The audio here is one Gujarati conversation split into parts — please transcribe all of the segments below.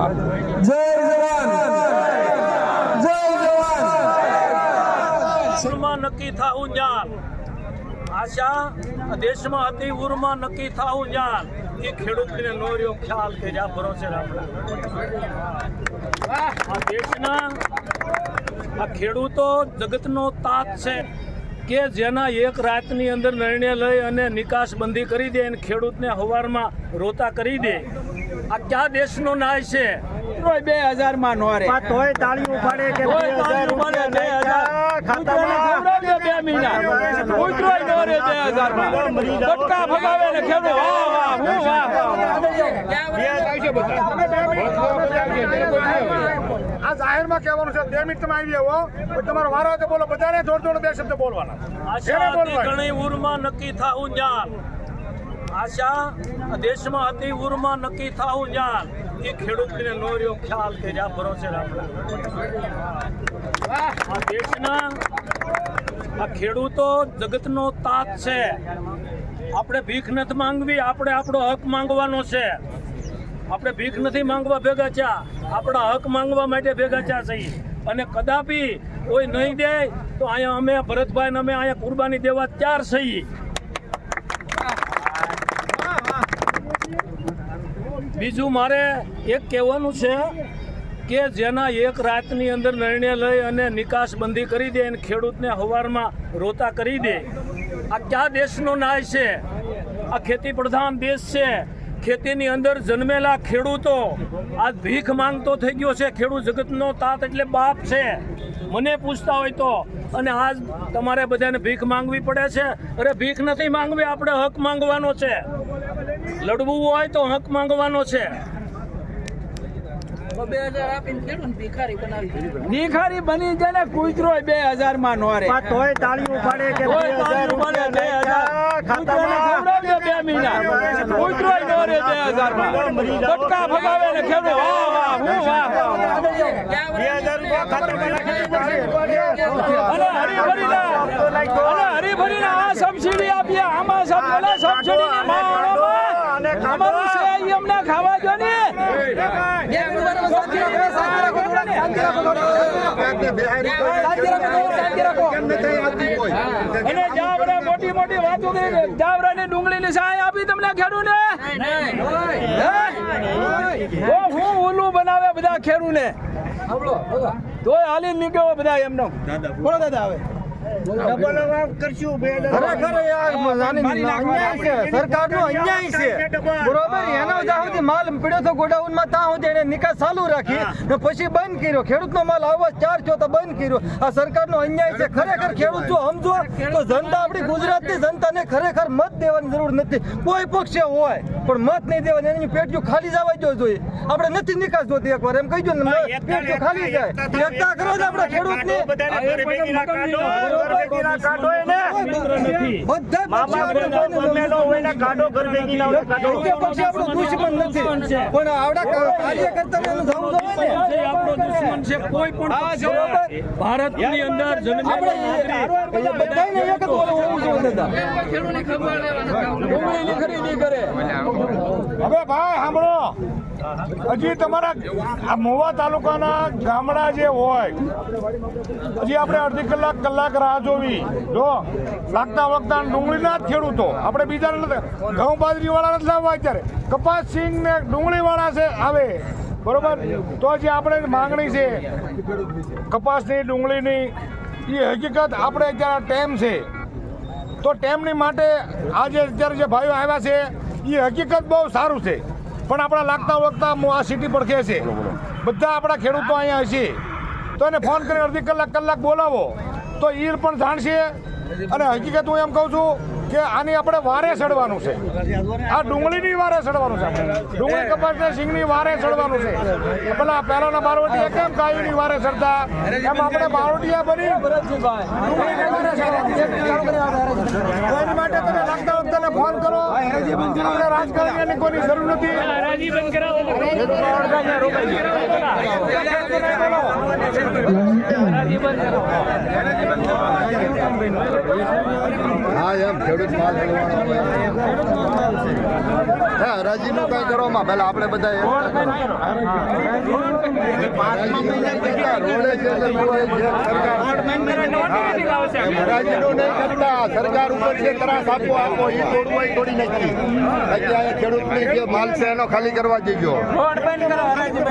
જય જવાન. જય નક્કી થાવું જ્ઞાન આશા દેશમાં હતી ઉરમાં નક્કી થાવું જ્ઞાન એ ખેડૂતને નો રહ્યો ખ્યાલ કે જ્યાં ભરોસે આ દેશના આ ખેડૂતો જગતનો તાત છે કે જેના એક રાતની અંદર નિર્ણય લઈ અને નિકાસ બંધી કરી દે અને ખેડૂતને હવારમાં રોતા કરી દે. આ ક્યાં દેશનો ન્યાય છે. બે હજારમાં નો રે. તોય તાળી ઉપાડે કે કોઈ તાળી ઉપાડે બે હજાર. કૂતરાને બે મહિના. કૂતરોય નો રે બે હજારમાં બટકા ભગાવે ને ખેડૂત વાહ વાહ હું વાહ. આ જાહેરમાં કહેવાનું છે બે મિનિટ તમે આવી આવો તમારો વારો તો બોલો બધાને જોડ જોડ બે શબ્દ બોલવાના. ઘણી ઉરમાં નક્કી થાવું જ્ઞાન આશા દેશમાં હતી ઉરમાં નક્કી થાવું જ્ઞાન એ ખેડૂતને નો રહ્યો ખ્યાલ કે જ્યાં ભરોસે આ દેશના આ ખેડૂતો જગતનો તાત છે. આપણે ભીખ નથી માંગવી, આપણે આપણો હક માંગવાનો છે. આપણે ભીખ નથી માંગવા ભેગા ચા આપણા હક માંગવા માટે ભેગા ચા છીએ. અને કદાપી કોઈ નહીં દે, તો અહીંયા અમે ભરતભાઈને અમે અહીંયા કુરબાની દેવા ત્યાર છીએ. બીજું મારે એક કહેવાનું છે કે જેના એક રાતની અંદર નિર્ણય લઈ અને નિકાસ બંધી કરી દે અને ખેડૂતને હવારમાં રોતા કરી દે. આ ક્યાં દેશનો ન્યાય છે? આ ખેતી પ્રધાન દેશ છે. ખેતીની અંદર જન્મેલા ખેડૂતો. આ ભીખ માંગતો થઈ ગયો છે. ખેડૂત જગતનો તાત એટલે બાપ છે. મને પૂછતા હોય તો. અને આજ તમારે બધાને ભીખ માંગવી પડે છે. અરે ભીખ નથી માંગવી, આપણે હક માંગવાનો છે. લડવું હોય તો હક માંગવાનો છે. નિખારી બની જાય ને કૂતરોય બે હજારમાં નો રે તોય તાળી ઉપાડે કે કોઈ તાળી ઉપાડે બે હજાર. કૂતરાને ખવડાવજો બે મહિના કૂતરોય નો રે બે હજારમાં બટકા ભગાવે ને ખેડૂત વાહ વાહ હું વાહ અને હરીફરીના અને હરીફરીના આ સબસિડી આપીએ. આમાં સબસિડીની માળામાં અમારું છે ઈ અમને ખાવા જો ને અને જાવરા મોટી મોટી વાતો કરી ડુંગળી ની સહાય આપી તમને ખેડૂત ને ઓ હું ઓલું બનાવે બધા ખેડૂને? તોય હાલી નીકળ્યો બધા એમનો. બોલો દાદા આવે. ખરેખર યાર મજાની અન્યાય છે સરકારનો અન્યાય છે. બરોબર એનો જ્યાં સુધી માલ પડ્યો તો ગોડાઉનમાં ત્યાં સુધી એને નિકાસ ચાલુ રાખી ને પછી બંધ કર્યો. ખેડૂતનો માલ આવવા ચાર છો તો બંધ કર્યો. આ સરકારનો અન્યાય છે. ખરેખર ખેડૂત જો સમજો તો જનતા આપણી ગુજરાતની જનતાને ખરેખર મત દેવાની જરૂર નથી. કોઈ પક્ષે હોય પણ મત નહીં દેવાની. એની પેટીઓ ખાલી જવા જો જોઈએ. આપણે નથી નિકાસ જોતી એકવાર. એમ કહી દો ને પેટીઓ ખાલી જાય. એકતા કરો જ આપણે ખેડૂતની. બધા પક્ષે પક્ષે આપણો દુશ્મન નથી. પણ આવડા કાર્યકર્તાને એનું ને. છે આપણો દુશ્મન છે. કોઈ પણ છે. ભારતની અંદર હોવું ભાઈ સાંભળો. હજી તમારા આ મોવા તાલુકાના ગામડા જે હોય હજી આપણે અડધી કલાક કલાક રાહ જોવી. જો લાગતા વખતા ડુંગળીના જ ખેડૂતો. આપણે બીજા નથી. ઘઉં બાજરી વાળા નથી લાવવા અત્યારે. કપાસ સિંગ ને ડુંગળી વાળા છે આવે. બરોબર? તો જે આપણે માંગણી છે, કપાસની, ડુંગળીની, એ હકીકત આપણે અત્યારે ટેમ છે. તો ટેમની માટે આજે અત્યારે જે ભાઈઓ આવ્યા છે, એ હકીકત બહુ સારું છે. પણ આપણા લાગતા વખતા આ સિટી પડખે છે, બધા આપણા ખેડૂતો અહીંયા છે તો એને ફોન કરી અડધી કલાક કલાક બોલાવો. તો એ પણ જાણશે. અને હકીકત હું એમ કહું છું કે આની આપણે વારે ચડવાનું છે. આ ડુંગળીની વારે ચડવાનું છે. ડુંગળી કપાસને સિંગની વારે ચડવાનું છે. પેલા પહેલાના બારોટીએ કેમ કાયુની વારે ચડતા? એમ આપણે બારવટીયા બની ડુંગળીની માટે તમે લાગતા વખતે ફોન કરો. આપણે રાજકારણીની કોઈની જરૂર નથી. હા. એમ ખેડૂત માલ હલવાનો હા હરાજીનું કઈ કરવામાં પેલા આપણે બધા નહીં કરતા, રોડે છે સરકાર. હરાજીનું નહીં કરતા. સરકાર ઉપર જે ત્રાસ આપો આપો એ તોડવું હોય તોડી નાખી. અત્યારે ખેડૂતની જે માલ છે એનો ખાલી કરવા દેજો.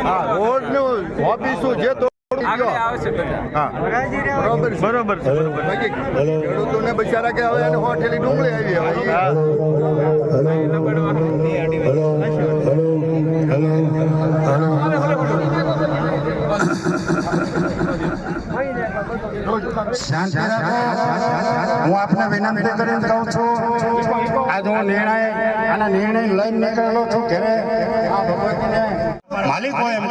હા રોડનું ઓફિસ જે બરોબર છે. બરોબર ખેડૂતોને બિચારા કે હવે એને હોટેલી ડુંગળી આવી શાંતિ હું આપને વિનંતી કરીને કહું છું આજ હું નિર્ણય અને નિર્ણય લઈને નીકળેલો છું ઘરે. આ ભગવતીને. માલિકો એમ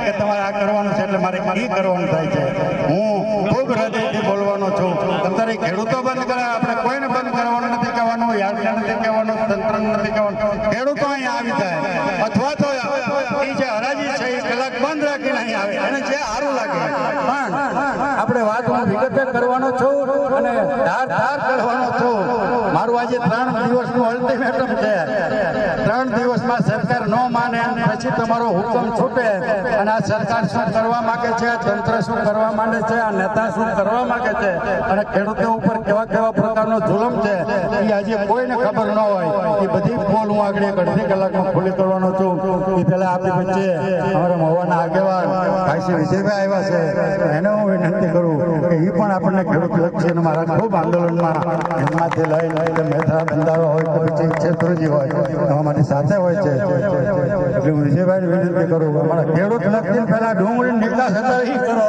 કે તમારે આ કરવાનું છે એટલે મારે એ કરવાનું થાય છે. હું ખૂબ હૃદયથી બોલવાનો છું. અત્યારે ખેડૂતો બંધ કરે આપણે કોઈને બંધ કરવાનું નથી કહેવાનું યાર્ડને નથી કહેવાનું તંત્ર નથી કહેવાનું ખેડૂતો અહીંયા આવી જાય અથવા તો એ જે હરાજી છે એ કલાક બંધ રાખીને અહીં આવે અને જે સારું લાગે પણ આપણે વાત હું વિગતે કરવાનો છું અને ધાર ધાર કરવાનો છું. મારું આજે ત્રણ દિવસનું અલ્ટિમેટમ છે. ત્રણ દિવસમાં સરકાર ન માને, પછી તમારો હુકમ છૂટે. અને આ સરકાર શું કરવા માંગે છે તંત્ર શું કરવા માંગે છે, આ નેતા શું કરવા માંગે છે, અને ખેડૂતો ઉપર કેવા કેવા પ્રકારનો જુલમ છે, એ આજે કોઈને ખબર ન હોય. એ બધી પોલ હું આગળ એક અડધી કલાકમાં ખુલ્લી કરવાનો છું. એ પહેલા આપણી વચ્ચે અમારા મહુવાના આગેવાન ભાઈ વિજયભાઈ આવ્યા છે. એને હું વિનંતી કરું કે એ પણ આપણને ખેડૂત લક્ષી મારા ખૂબ આંદોલનમાં એમાંથી લઈ લઈને મેથરા બંધારો હોય કે પછી છેતરુજી હોય અમારી સાથે હોય છે. એટલે હું વિજયભાઈ વિનંતી કરું અમારા ખેડૂત લક્ષી પહેલા ડુંગળી નિકાસ છતાં કરો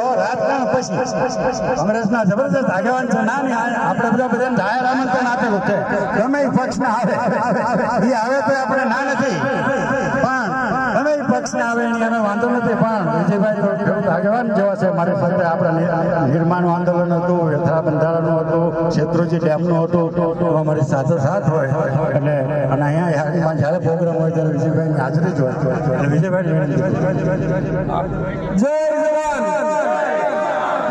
કોંગ્રેસના જબરજસ્ત આગેવાન છે. ના આ- આપણે બધા બધાને જાહેર આમંત્રણ આપેલું છે. ગમે પક્ષ ના આવે. આવે તો આપણે ના નથી. પક્ષના આવે એની અમે વાંધો નથી, પણ વિજયભાઈ તો ખેડૂત આગેવાન જેવા છે. મારી સાથે આપણા નિર્માણ આંદોલન હતું યથા બંધારણનું હતું, શેત્રુજી ડેમનું હતું તો અમારી સાથે સાથ હોય. એટલે અને અહીંયા યાદીમાં જ્યારે પ્રોગ્રામ હોય ત્યારે વિજયભાઈની હાજરી જ હોય. અને વિજયભાઈ, જય જવાન!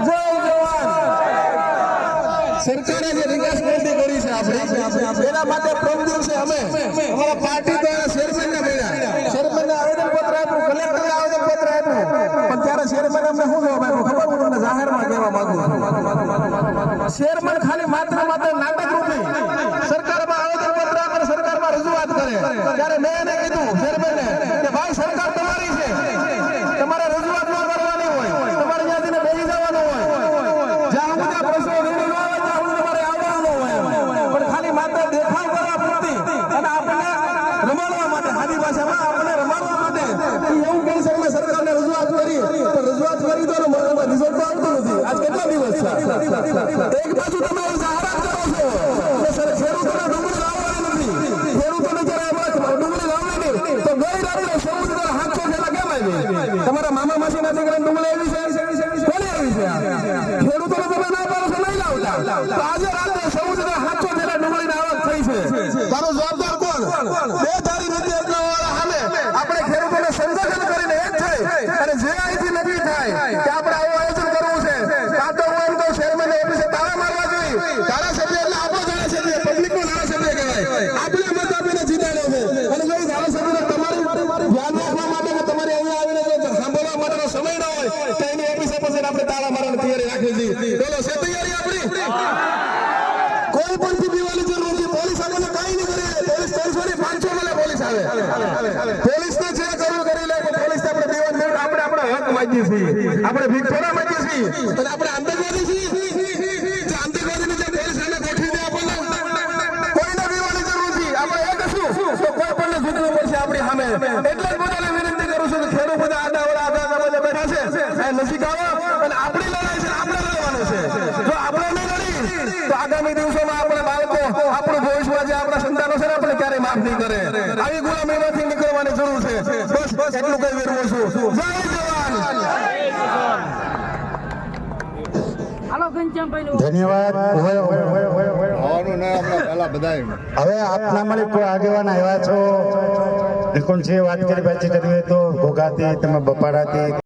જય જવાન! સરકારે જે વિકાસ કરી છે આપણી, એના માટે પ્રમ દિવસે અમે. અમારા પાર્ટી દ્વારા ચેરમેન ને મળ્યા ચેરમેન ને આવેદન પત્ર આપ્યું કલેક્ટર આવેદન પત્ર આપ્યું પણ ત્યારે ચેરમેન અમને શું જવાબ આપ્યો ખબર હું તમને જાહેરમાં કહેવા માંગુ છું ખાલી માત્ર માત્ર નાટક રૂપી સરકારમાં આવેદન પત્ર આપે, સરકારમાં રજૂઆત કરે. ત્યારે મેં એને કીધું ચેરમેન કે ભાઈ, સરકાર તમારી છે. તમારે રજૂઆત ન કરવાની હોય. તમારે ત્યાંથી બેસી જવાનું હોય. જ્યાં સુધી આ પ્રશ્નો ન આવે, ત્યાં સુધી તમારે આવવાનું હોય પણ ખાલી માત્ર દેખાવ કરવા પૂરતી અને આપણને રમાડવા માટે સાદી ભાષામાં આપણને રમાડવા માટે ઈ એવું કહી શકે મેં સરકારને રજૂઆત કરી પણ રજૂઆત કરી તો એનો રિઝલ્ટ તો આવતું નથી આજ કેટલા દિવસ છે એક બાજુ તમે જાહેરાત કરો છો કે સર ખેડૂતોને ડુંગળી લાવવાની નથી ખેડૂતોને જ્યારે આપણે ડુંગળી લાવવાની તો ગઈ રાત્રે સૌથી ત્યારે હાથસો થેલા કેમ આવી તમારા મામા માસી ના દીકરાને ડુંગળી આવી છે કોની આવી છે ખેડૂતોને તમે ના પાડો છો નહીં લાવતા તો આજે રાત્રે સૌથી ત્યારે હાથસો થેલા ડુંગળીની આવક થઈ છે તારો જવાબદાર કોણ બે ધારી નીતિ અપનાવવાવાળા સામે આપણે ખેડૂતોને સંગઠન કરીને એક થઈ અને જે અહીંથી નક્કી થાય કે આપણે આવું આયોજન કરવું છે કાં તો હું એમ કહું ચેરમેન ઓફિસે તાળા આપણો કોઈ પણ નથી. પોલીસ કાંઈ નહીં કરે. પોલીસ પોલીસ આવે. પોલીસ કરી લે પોલીસ આપણે આપણે આપણા હક છીએ. આપણે ભીખ થોડા માંગીએ છીએ. અને આપણે આતંકવાદી છીએ જે આતંકવાદીની જે પોલીસ સામે ગોઠવી દે આપણને કોઈને પીવાની જરૂર નથી આપણે એ કશું તો કોઈ પણ જીતવું પડશે એટલે જ બધાને વિનંતી કરું છું કે ખેડૂત બધા આડા વડા આડા બધા બેઠા છે. એ નજીક આવો. અને આપણી લડાઈ છે આપણે લડવાનું છે. જો આપણે નહીં લડી તો આગામી દિવસોમાં આપણે બાળકો આપણું ભવિષ્યમાં જે આપણા સંતાનો છે ને આપણે ક્યારેય માફ નહીં કરે. આવી ગુલામીમાંથી નીકળવાની જરૂર છે. બસ બસ એટલું કઈ વિરવું છું. જય જવાન! ધન્યવાદ. હવે આપના મળી કોઈ આગેવાન આવ્યા છો. નિકુંજ વાત કરી પાછી કરવી હોય તો ઘોઘાથી તમે બપાડાથી